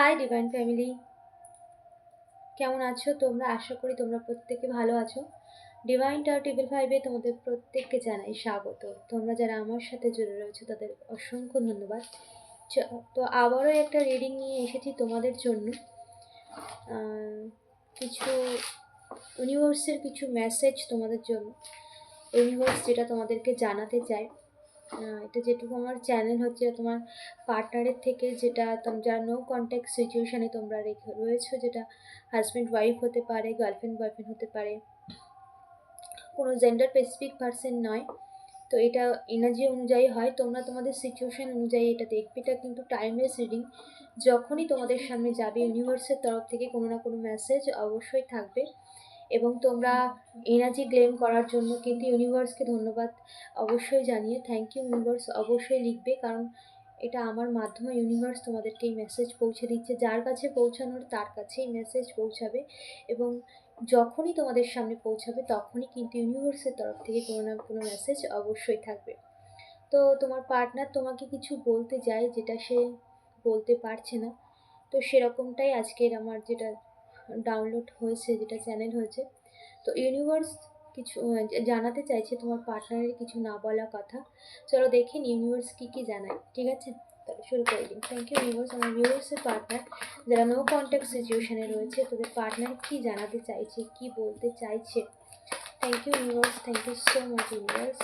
Hi divine family কেমন আছো তোমরা? আশা করি তোমরা প্রত্যেকে ভালো আছো। ডিভাইন টার টেবিল ফাইভে তোমাদের প্রত্যেককে জানাই স্বাগত। তোমরা যারা আমার সাথে জুড়ে রয়েছো, তাদের অসংখ্য ধন্যবাদ। তো আবারও একটা রিডিং নিয়ে এসেছি তোমাদের জন্য। কিছু ইউনিভার্সের কিছু মেসেজ তোমাদের জন্য। ইউনিভার্স যেটা তোমাদেরকে জানাতে চায় এটা যেটুকু আমার চ্যানেল হচ্ছে তোমার পার্টনারের থেকে যেটা তোম- যারা নো কন্ট্যাক্ট সিচুয়েশানে তোমরা রেখে, রয়েছো, যেটা হাজব্যান্ড ওয়াইফ হতে পারে গার্লফ্রেন্ড বয়ফ্রেন্ড হতে পারে, কোনো জেন্ডার স্পেসিফিক পার্সন নয়, তো এটা এনার্জি অনুযায়ী হয়, তোমরা তোমাদের সিচুয়েশান অনুযায়ী এটা দেখবে, এটা কিন্তু টাইমলেস রিডিং যখনই তোমাদের সামনে যাবে ইউনিভার্সের তরফ থেকে কোনো না কোনো মেসেজ অবশ্যই থাকবে এবং তোমরা এনার্জি ক্লেম করার জন্য কিন্তু ইউনিভার্সকে ধন্যবাদ অবশ্যই জানিয়ে থ্যাংক ইউ ইউনিভার্স অবশ্যই লিখবে কারণ এটা আমার মাধ্যমে ইউনিভার্স তোমাদেরকে এই মেসেজ পৌঁছে দিচ্ছে। যার কাছে পৌঁছানোর তার কাছেই মেসেজ পৌঁছাবে এবং যখনই তোমাদের সামনে পৌঁছাবে তখনই কিন্তু ইউনিভার্সের তরফ থেকে কোনো না কোনো মেসেজ অবশ্যই থাকবে। তো তোমার পার্টনার তোমাকে কিছু বলতে যায় যেটা সে বলতে পারছে না। তো সেরকমটাই আজকের আমার যেটা ডাউনলোড হয়েছে, যেটা চ্যানেল হয়েছে। তো ইউনিভার্স কিছু জানাতে চাইছে তোমার পার্টনারের কিছু না বলা কথা। চলো দেখে নি ইউনিভার্স কী কী জানায়, ঠিক আছে? তাহলে শুরু করে দিন থ্যাংক ইউ ইউনিভার্স আমার ভিউয়ার্সের পার্টনার যারা নো কন্ট্যাক্ট সিচুয়েশানে রয়েছে, তাদের পার্টনার কী জানাতে চাইছে, কি বলতে চাইছে? Thank you universe thank you so much universe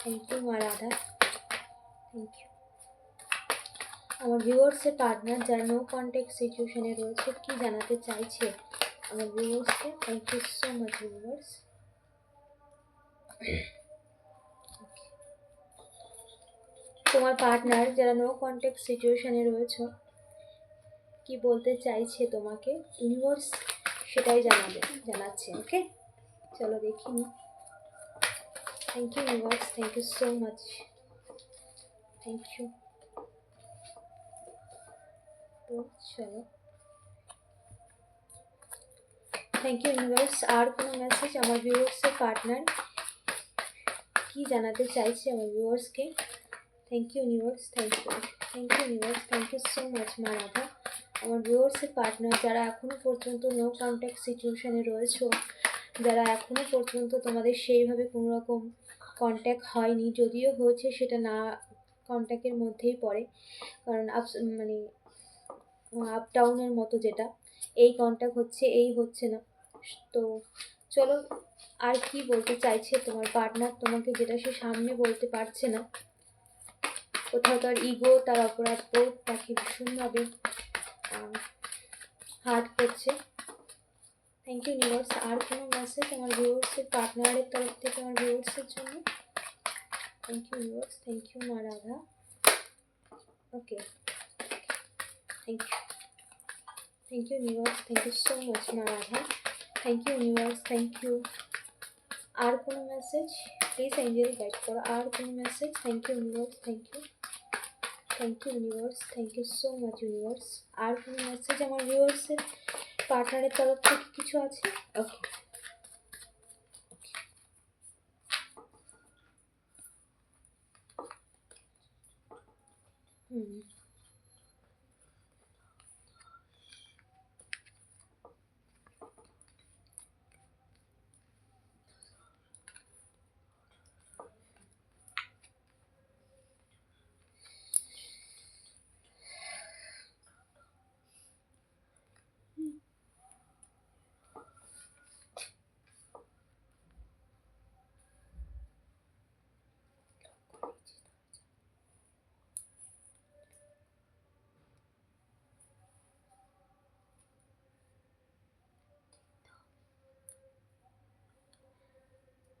thank you মা রাধা থ্যাংক ইউ আমার ভিউয়ার্সের পার্টনার যারা নো কন্ট্যাক্ট সিচুয়েশনে রয়েছে, কি জানাতে চাইছে আমার ভিউয়ার্সকে thank you so much viewers তোমার পার্টনার যারা নো কন্ট্যাক্ট সিচুয়েশনে রয়েছে, কি বলতে চাইছে তোমাকে? ইউনিভার্স সেটাই জানাবে, জানাচ্ছে ওকে চলো দেখি। Thank you universe thank you so much thank you তো চলো থ্যাংক ইউ ইউনিভার্স আর কোনো মেসেজ আমার ভিউয়ার্সের পার্টনার কি জানাতে চাইছে আমার ভিউয়ার্সকে thank you universe thank you thank you universe thank you so much মা রাধা। আমার ভিউয়ার্সের পার্টনার যারা এখনও পর্যন্ত নো কন্ট্যাক্ট সিচুয়েশনে রয়েছো, যারা এখনও পর্যন্ত তোমাদের সেইভাবে কোনো রকম কন্ট্যাক্ট হয়নি, যদিও হয়েছে সেটা না কন্ট্যাক্টের মধ্যেই পড়ে। কারণ মানে আপ ডাউনের মতো যেটা। এই কন্ট্যাক্ট হচ্ছে, এই হচ্ছে না। তো চলো আর কি বলতে চাইছে তোমার পার্টনার তোমাকে যেটা সে সামনে বলতে পারছে না। কোথাও তার ইগো তার অপরাধ বোধ, তাকে ভীষণভাবে হার্ট করছে। থ্যাংক ইউ ইউনিভার্স আর কোনো মেসেজ আমার ভিউয়ার্সের পার্টনারের তরফ থেকে, আমার ভিউয়ার্সের জন্য? Thank you universe thank you মা Radha. Okay thank you thank you universe thank you so much মা Radha thank you universe thank you আর কোনো মেসেজ প্লিজ এঞ্জেল গাইড করো আর কোনো message thank you universe thank you thank you universe thank you so much universe আর কোনো message আমার ভিউয়ার্সের পার্টনারের তরফ থেকে কিছু আছে? ওকে হুম।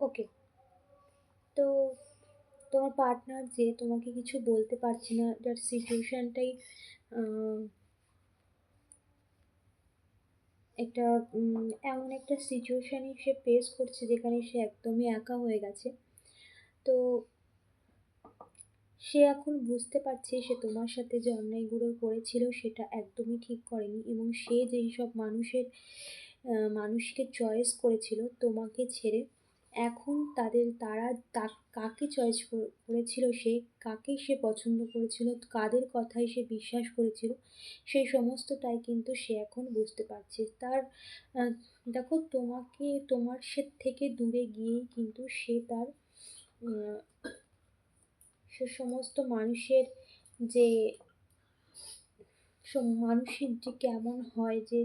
ওকে। তো তোমার পার্টনার যে তোমাকে কিছু বলতে পারছে না যার সিচুয়েশানটাই একটা এমন একটা সিচুয়েশানই সে ফেস করছে যেখানে সে একদমই একা হয়ে গেছে। তো সে এখন বুঝতে পারছে সে তোমার সাথে যে অন্যায়গুলো করেছিল সেটা একদমই ঠিক করেনি এবং সে যেই সব মানুষের মানুষকে চয়েস করেছিল তোমাকে ছেড়ে এখন তাদের তারা কাকে চয়েস করেছিল, সে কাকে সে পছন্দ করেছিল, কাদের কথায় সে বিশ্বাস করেছিল, সেই সমস্তটাই কিন্তু সে এখন বুঝতে পারছে। তার দেখো তোমাকে, তোমার সে থেকে দূরে গিয়েই কিন্তু সে তার সে সমস্ত মানুষের যে মানুষের যে কেমন হয় যে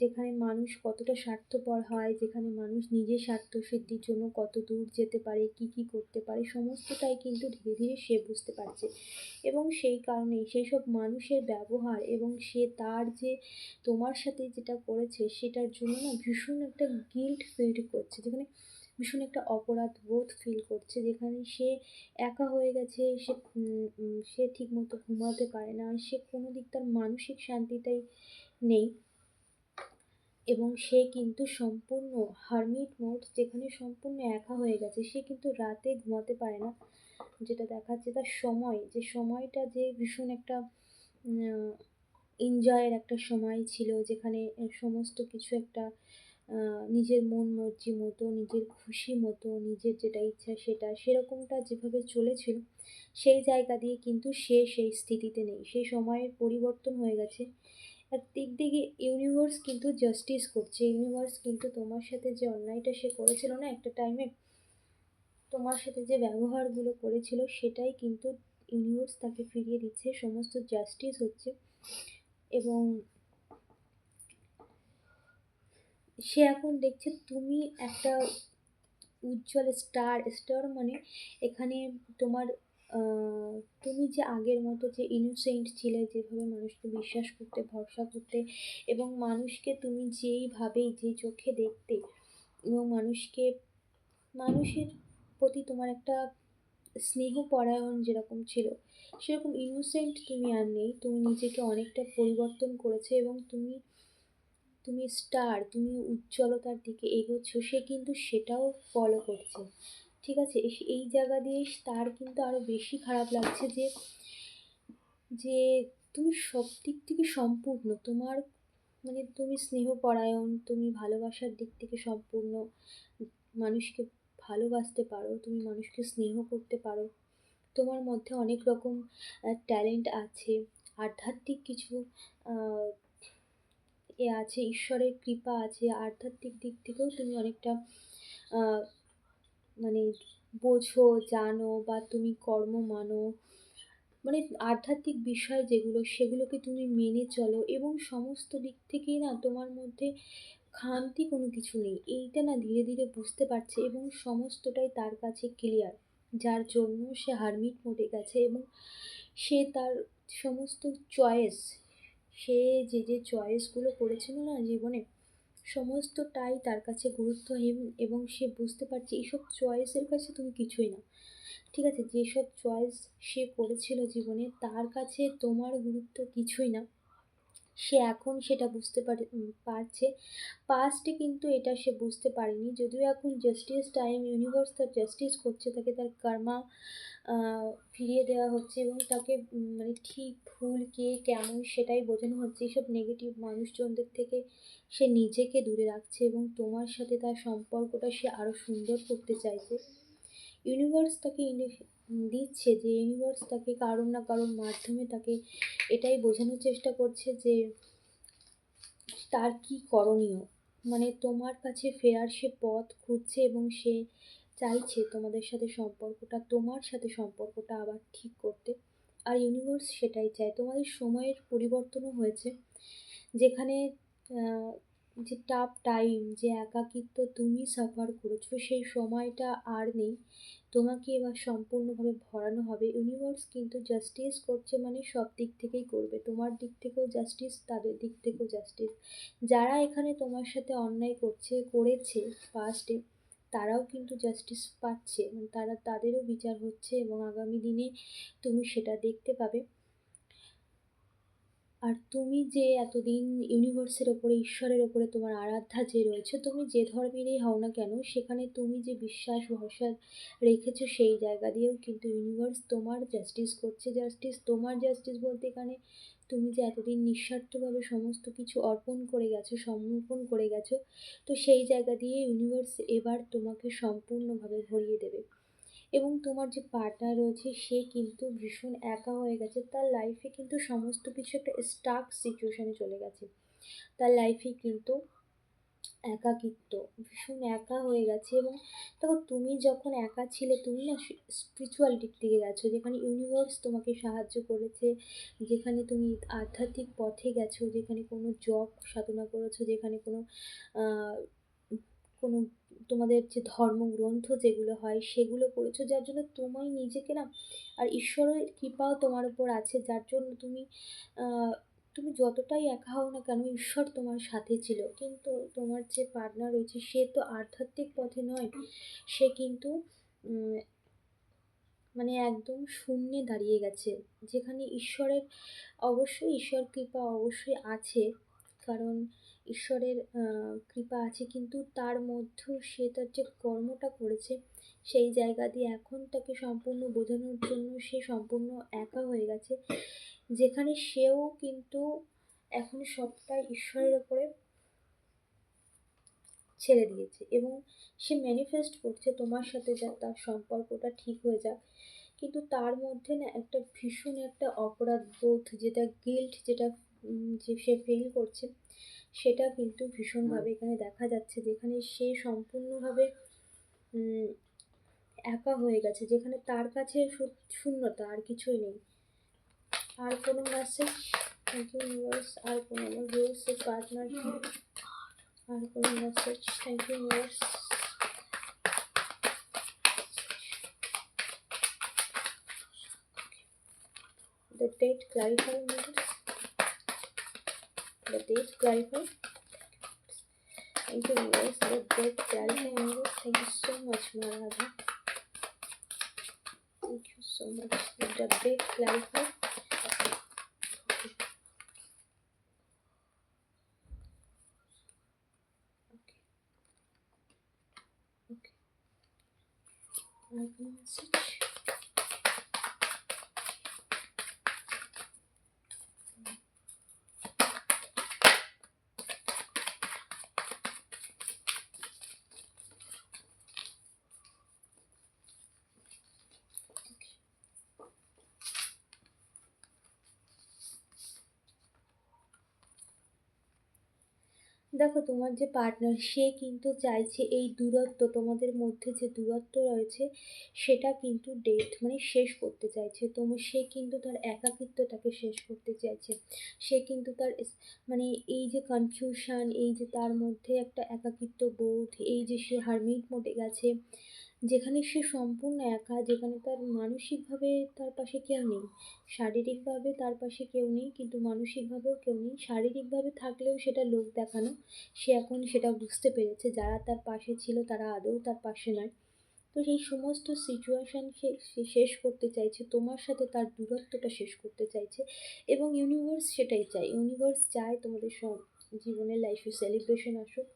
যেখানে মানুষ কতটা স্বার্থপর হয়, যেখানে মানুষ নিজের স্বার্থসিদ্ধির জন্য কত দূর যেতে পারে, কী কী করতে পারে, সমস্তটাই কিন্তু ধীরে ধীরে সে বুঝতে পারছে। এবং সেই কারণেই সেই সব মানুষের ব্যবহার এবং সে তার যে তোমার সাথে যেটা করেছে, সেটার জন্য না ভীষণ একটা গিল্ট ফিল করছে। যেখানে ভীষণ একটা অপরাধ বোধ ফিল করছে, যেখানে সে একা হয়ে গেছে, সে সে ঠিকমতো ঘুমাতে পারে না, সে কোনো দিক তার মানসিক শান্তিটাই নেই এবং সে কিন্তু সম্পূর্ণ হারমিট মোড যেখানে সম্পূর্ণ একা হয়ে গেছে, সে কিন্তু রাতে ঘুমাতে পারে না। যেটা দেখাচ্ছে তার সময়, যে সময়টা যে ভীষণ একটা এনজয়ের একটা সময় ছিল, যেখানে সমস্ত কিছু একটা নিজের মন মর্জি মতো, নিজের খুশি মতো, নিজের যেটা ইচ্ছা সেটা সেরকমটা যেভাবে চলেছিল, সেই জায়গা দিয়ে কিন্তু সে সেই স্থিতিতে নেই। সেই সময়ের পরিবর্তন হয়ে গেছে। দিক দিকে ইউনিভার্স কিন্তু জাস্টিস করছে। ইউনিভার্স কিন্তু তোমার সাথে যে অন্যায়টা সে করেছিল না, একটা টাইমে তোমার সাথে যে ব্যবহারগুলো করেছিল, সেটাই কিন্তু ইউনিভার্স তাকে ফিরিয়ে দিচ্ছে। সমস্ত জাস্টিস হচ্ছে। এবং সে এখন দেখছে তুমি একটা উজ্জ্বল স্টার স্টার মানে এখানে তোমার তুমি যে আগের মতো যে ইনোসেন্ট ছিলে, যেভাবে মানুষকে বিশ্বাস করতে, ভরসা করতে এবং মানুষকে তুমি যেইভাবেই, যে চোখে দেখতে এবং মানুষকে, মানুষের প্রতি তোমার একটা স্নেহপরায়ণ যেরকম ছিল, সেরকম ইনোসেন্ট তুমি আর নেই। তুমি নিজেকে অনেকটা পরিবর্তন করেছ এবং তুমি তুমি স্টার তুমি উজ্জ্বলতার দিকে এগোচ্ছ, সে কিন্তু সেটাও ফলো করছে। ঠিক আছে? এই জায়গা দিয়ে তার কিন্তু আরও বেশি খারাপ লাগছে যে যে তুমি সব দিক থেকে সম্পূর্ণ, তোমার মানে তুমি স্নেহপরায়ণ তুমি ভালোবাসার দিক থেকে সম্পূর্ণ, মানুষকে ভালোবাসতে পারো, তুমি মানুষকে স্নেহ করতে পারো। তোমার মধ্যে অনেক রকম ট্যালেন্ট আছে। আধ্যাত্মিক কিছু এ আছে, ঈশ্বরের কৃপা আছে, আধ্যাত্মিক দিক থেকেও তুমি অনেকটা মানে বোঝো, জানো বা তুমি কর্ম মানো। মানে আধ্যাত্মিক বিষয় যেগুলো, সেগুলোকে তুমি মেনে চলো এবং সমস্ত দিক থেকেই না তোমার মধ্যে খামতি কোনো কিছু নেই। এইটা না ধীরে ধীরে বুঝতে পারছে এবং সমস্তটাই তার কাছে ক্লিয়ার যার জন্য সে হারমিট মোডে গেছে এবং সে তার সমস্ত চয়েস সে যে যে চয়েসগুলো করেছিল না জীবনে, সমস্তটাই তার কাছে গুরুত্বহীন এবং সে বুঝতে পারছে এইসব চয়েসের কাছে তুমি কিছুই না। ঠিক আছে, যেসব চয়েস সে করেছিল জীবনে, তার কাছে তোমার গুরুত্ব কিছুই না। সে এখন সেটা বুঝতে পারে পারছে। পাস্টে কিন্তু এটা সে বুঝতে পারেনি। যদিও এখন জাস্টিস টাইম ইউনিভার্স তার জাস্টিস করছে, তাকে তার কর্মা ফিরিয়ে দেওয়া হচ্ছে এবং তাকে মানে ঠিক ভুল কে, কেমন সেটাই বোঝানো হচ্ছে। এইসব নেগেটিভ মানুষজনদের থেকে সে নিজেকে দূরে রাখছে এবং তোমার সাথে তার সম্পর্কটা সে আরও সুন্দর করতে চাইছে। ইউনিভার্স তাকে দিচ্ছে যে ইউনিভার্স তাকে কারোর না কারোর মাধ্যমে তাকে এটাই বোঝানোর চেষ্টা করছে যে তার কী করণীয়। মানে তোমার কাছে ফেরার সে পথ খুঁজছে এবং সে চাইছে তোমাদের সাথে সম্পর্কটা, তোমার সাথে সম্পর্কটা আবার ঠিক করতে। আর ইউনিভার্স সেটাই চায়। তোমাদের সময়ের পরিবর্তনও হয়েছে। যেখানে যে টাফ টাইম যে একাকিত্ব তুমি সাফার করেছ, সেই সময়টা আর নেই। তোমাকে এবার সম্পূর্ণভাবে ভরানো হবে। ইউনিভার্স কিন্তু জাস্টিস করছে মানে সব দিক থেকেই করবে। তোমার দিক থেকেও জাস্টিস তাদের দিক থেকেও জাস্টিস যারা এখানে তোমার সাথে অন্যায় করছে, করেছে ফার্স্টে তারাও কিন্তু জাস্টিস পাচ্ছে মানে তারা তাদেরও বিচার হচ্ছে এবং আগামী দিনে তুমি সেটা দেখতে পাবে। আর তুমি যে এতদিন ইউনিভার্সের ওপরে, ঈশ্বরের ওপরে তোমার আরাধ্যা যে রয়েছে, তুমি যে ধর্মেরই হও না কেন, সেখানে তুমি যে বিশ্বাস, ভরসা রেখেছো সেই জায়গা দিয়েও কিন্তু ইউনিভার্স তোমার জাস্টিস করছে। জাস্টিস তোমার জাস্টিস বলতে এখানে তুমি যে এতদিন নিঃস্বার্থভাবে সমস্ত কিছু অর্পণ করে গেছো, সমর্পণ করে গেছো, তো সেই জায়গা দিয়ে ইউনিভার্স এবার তোমাকে সম্পূর্ণভাবে ভরিয়ে দেবে। এবং তোমার যে পার্টনার রয়েছে, সে কিন্তু ভীষণ একা হয়ে গেছে। তার লাইফে কিন্তু সমস্ত কিছু একটা স্টাক সিচুয়েশানে চলে গেছে। তার লাইফে কিন্তু একাকিত্ব, ভীষণ একা হয়ে গেছে এবং দেখো তুমি যখন একা ছিলে, তুমি না স্পিরিচুয়াল দিক থেকে গেছো, যেখানে ইউনিভার্স তোমাকে সাহায্য করেছে, যেখানে তুমি আধ্যাত্মিক পথে গেছো, যেখানে কোনো জব সাধনা করেছ, যেখানে কোনো কোনো তোমাদের যে ধর্মগ্রন্থ যেগুলো হয়, সেগুলো পড়েছো যার জন্য তোমায় নিজেকে না, আর ঈশ্বরের কৃপাও তোমার উপর আছে, যার জন্য তুমি তুমি যতটাই একা হও না কেন, ঈশ্বর তোমার সাথে ছিল। কিন্তু তোমার যে পার্টনার রয়েছে, সে তো আধ্যাত্মিক পথে নয়। সে কিন্তু মানে একদম শূন্যে দাঁড়িয়ে গেছে। যেখানে ঈশ্বরের, অবশ্যই ঈশ্বর কৃপা অবশ্যই আছে। কারণ ঈশ্বরের কৃপা আছে। কিন্তু তার মধ্যেও সে তার যে কর্মটা করেছে সেই জায়গা দিয়ে এখন তাকে সম্পূর্ণ বোঝানোর জন্য সে সম্পূর্ণ একা হয়ে গেছে। যেখানে সেও কিন্তু এখন সবটাই ঈশ্বরের ওপরে ছেড়ে দিয়েছে এবং সে ম্যানিফেস্ট করছে তোমার সাথে যা তার সম্পর্কটা ঠিক হয়ে যাক। কিন্তু তার মধ্যে না একটা ভীষণ একটা অপরাধ বোধ যেটা গিল্ট যেটা যে সে ফিল করছে সেটা কিন্তু ভীষণভাবে এখানে দেখা যাচ্ছে। যেখানে সে সম্পূর্ণভাবে একা হয়ে গেছে যেখানে তার কাছে শূন্যতা আর কিছুই নেই আর কোনো মেসেজ থ্যাংক ইউ ইউনিভার্স আর কোনো ভিউয়ার্সের পার্টনার আর কোনো message thank you universe the date clarify universe the date clarify thank you universe the date clarify universe thank you so much Maharaj Sonra big beklendi. Okay. Okay. দেখো তোমার যে partner সে কিন্তু চাইছে এই দূরত্ব, তোমাদের মধ্যে যে দূরত্ব রয়েছে, সেটা কিন্তু ডেথ মানে শেষ করতে চাইছে। তোমার সে কিন্তু তার একাকিত্বটাকে শেষ করতে চাইছে। সে কিন্তু তার মানে এই যে কনফিউশন এই যে তার মধ্যে একটা একাকিত্ব বোধ এই যে সে হারমিট মোটে গেছে যেখানে সে সম্পূর্ণ একা, যেখানে তার মানসিকভাবে তার পাশে কেউ নেই, শারীরিকভাবে তার পাশে কেউ নেই, কিন্তু মানসিকভাবেও কেউ নেই, শারীরিকভাবে থাকলেও সেটা লোক দেখানো, সে এখন সেটা বুঝতে পেরেছে, যারা তার পাশে ছিল তারা আদৌ তার পাশে নয়। তো সেই সমস্ত সিচুয়েশান সে শেষ করতে চাইছে, তোমার সাথে তার দূরত্বটা শেষ করতে চাইছে, এবং ইউনিভার্স সেটাই চায়। ইউনিভার্স চায় তোমাদের সব জীবনের লাইফে সেলিব্রেশন আসুক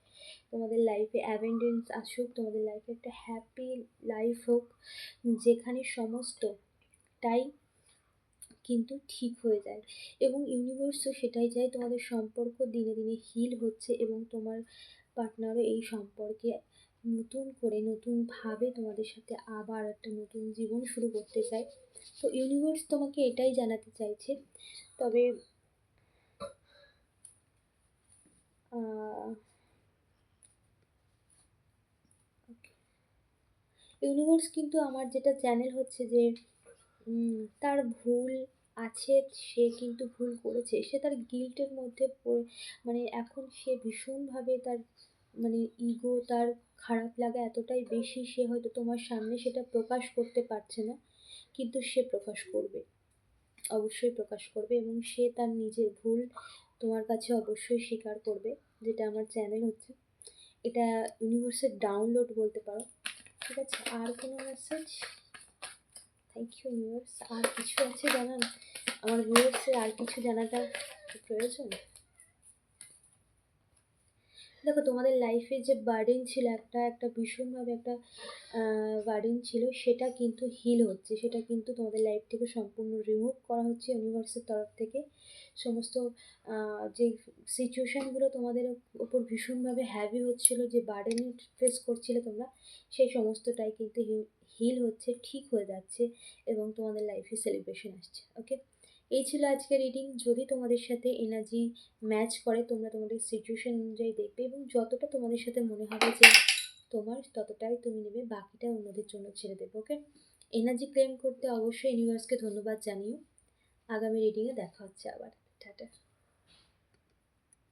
তোমাদের লাইফে অ্যাভেন্ডেন্স আসুক, তোমাদের লাইফে একটা হ্যাপি লাইফ হোক, যেখানে সমস্তটাই কিন্তু ঠিক হয়ে যায় এবং ইউনিভার্সও সেটাই চায় তোমাদের সম্পর্ক দিনে দিনে হিল হচ্ছে এবং তোমার পার্টনারও এই সম্পর্কে নতুন করে নতুনভাবে তোমাদের সাথে আবার একটা নতুন জীবন শুরু করতে চায়। তো ইউনিভার্স তোমাকে এটাই জানাতে চাইছে, তবে ইউনিভার্স কিন্তু আমার যেটা চ্যানেল হচ্ছে যে তার ভুল আছে, সে কিন্তু ভুল করেছে। সে তার গিল্টের মধ্যে পড়ে মানে এখন সে ভীষণভাবে তার মানে ইগো তার খারাপ লাগা এতটাই বেশি, সে হয়তো তোমার সামনে সেটা প্রকাশ করতে পারছে না, কিন্তু সে প্রকাশ করবে। অবশ্যই প্রকাশ করবে এবং সে তার নিজের ভুল তোমার কাছে অবশ্যই স্বীকার করবে, যেটা আমার চ্যানেল হচ্ছে। এটা ইউনিভার্সের ডাউনলোড বলতে পারো। ঠিক আছে, আর কোনো মেসেজ থ্যাংক ইউ ভিউয়ার্স আর কিছু আছে জানান আমার ভিউয়ার্সের আর কিছু জানাটা প্রয়োজন? দেখো, তোমাদের লাইফে যে বার্ডেন ছিল একটা একটা ভীষণভাবে একটা বার্ডেন ছিল, সেটা কিন্তু হিল হচ্ছে। সেটা কিন্তু তোমাদের লাইফ থেকে সম্পূর্ণ রিমুভ করা হচ্ছে ইউনিভার্সের তরফ থেকে। সমস্ত যে সিচুয়েশানগুলো তোমাদের ওপর ভীষণভাবে হ্যাভি হচ্ছিল, যে বার্ডেন ফেস করছিলে তোমরা, সেই সমস্তটাই কিন্তু হিল হচ্ছে, ঠিক হয়ে যাচ্ছে এবং তোমাদের লাইফে সেলিব্রেশন আসছে ওকে এই ছিল আজকে রিডিং যদি তোমাদের সাথে এনার্জি ম্যাচ করে, তোমরা তোমাদের সিচুয়েশান অনুযায়ী দেখবে এবং যতটা তোমাদের সাথে মনে হবে যে তোমার ততটাই তুমি নেবে, বাকিটা অন্যদের জন্য ছেড়ে দেবে ওকে এনার্জি ক্লেম করতে অবশ্যই ইউনিভার্সকে ধন্যবাদ জানিও। আগামী রিডিংয়ে দেখা হচ্ছে আবার। টাটা।